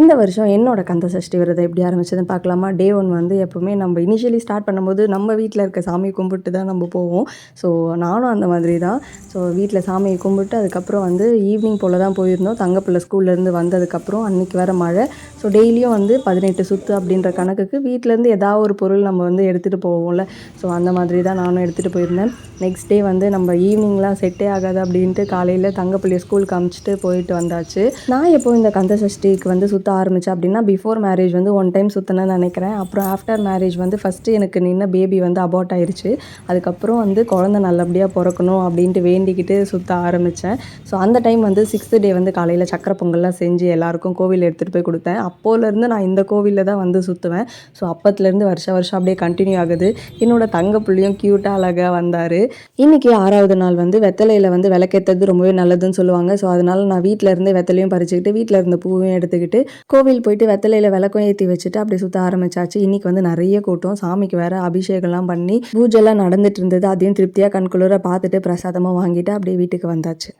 இந்த வருஷம் என்னோட கந்த சஷ்டி விரதம் எப்படி ஆரம்பிச்சதுன்னு பார்க்கலாமா? டே ஒன் வந்து எப்போவுமே நம்ம இனிஷியலி ஸ்டார்ட் பண்ணும்போது நம்ம வீட்டில் இருக்க சாமியை கும்பிட்டு தான் நம்ம போவோம். ஸோ நானும் அந்த மாதிரி தான். ஸோ வீட்டில் சாமியை கும்பிட்டு அதுக்கப்புறம் வந்து ஈவினிங் போல் தான் போயிருந்தோம். தங்கப்பிள்ளை ஸ்கூல்லேருந்து வந்ததுக்கப்புறம் அன்றைக்கி வர மழை. ஸோ டெய்லியும் வந்து பதினெட்டு சுற்று அப்படின்ற கணக்குக்கு வீட்டிலேருந்து ஏதாவது ஒரு பொருள் நம்ம வந்து எடுத்துகிட்டு போவோம்ல. ஸோ அந்த மாதிரி தான் நானும் எடுத்துகிட்டு போயிருந்தேன். நெக்ஸ்ட் டே வந்து நம்ம ஈவினிங்லாம் செட்டே ஆகாது அப்படின்ட்டு காலையில் தங்கப்பிள்ளையை ஸ்கூலுக்கு அமுச்சிட்டு போயிட்டு வந்தாச்சு. நான் எப்போ இந்த கந்த சஷ்டிக்கு வந்து சுற்ற ஆரம்பித்தேன் அப்படின்னா பிஃபோர் மேரேஜ் வந்து ஒன் டைம் சுற்றினேன்னு நினைக்கிறேன். அப்புறம் ஆஃப்டர் மேரேஜ் வந்து ஃபஸ்ட்டு எனக்கு நின்ன பேபி வந்து அபார்ட் ஆயிடுச்சு அதுக்கப்புறம் வந்து குழந்த நல்லபடியாக பிறக்கணும் அப்படின்ட்டு வேண்டிக்கிட்டு சுற்ற ஆரம்பித்தேன் ஸோ அந்த டைம் வந்து சிக்ஸ்த்து டே வந்து காலையில் சக்கரை பொங்கல்லாம் செஞ்சு எல்லாருக்கும் கோவில் எடுத்துகிட்டு போய் கொடுத்தேன். அப்போலேருந்து நான் இந்த கோவிலில் தான் வந்து சுற்றுவேன் ஸோ அப்பத்துலேருந்து வருஷ வருஷம் அப்படியே கண்டினியூ ஆகுது. என்னோட தங்க புள்ளியும் க்யூட்டாக அழகாக வந்தார். இன்றைக்கி ஆறாவது நாள் வந்து வெத்தலையில் வந்து விளக்கேற்றது ரொம்பவே நல்லதுன்னு சொல்லுவாங்க. ஸோ அதனால் நான் வீட்டில் இருந்து வெத்தலையும் பறிச்சுக்கிட்டு வீட்டில் இருந்த பூவையும் எடுத்துக்கிட்டு கோவில் போயிட்டு வெத்தலையில் விளக்கம் ஏற்றி வச்சுட்டு அப்படியே சுற்ற ஆரம்பிச்சாச்சு. இன்றைக்கி வந்து நிறைய கூட்டம். சாமிக்கு வேற அபிஷேகம்லாம் பண்ணி பூஜைலாம் நடந்துட்டு இருந்தது. அதையும் திருப்தியாக கண்குளிர பார்த்துட்டு பிரசாதமாக வாங்கிட்டு அப்படியே வீட்டுக்கு வந்தாச்சு.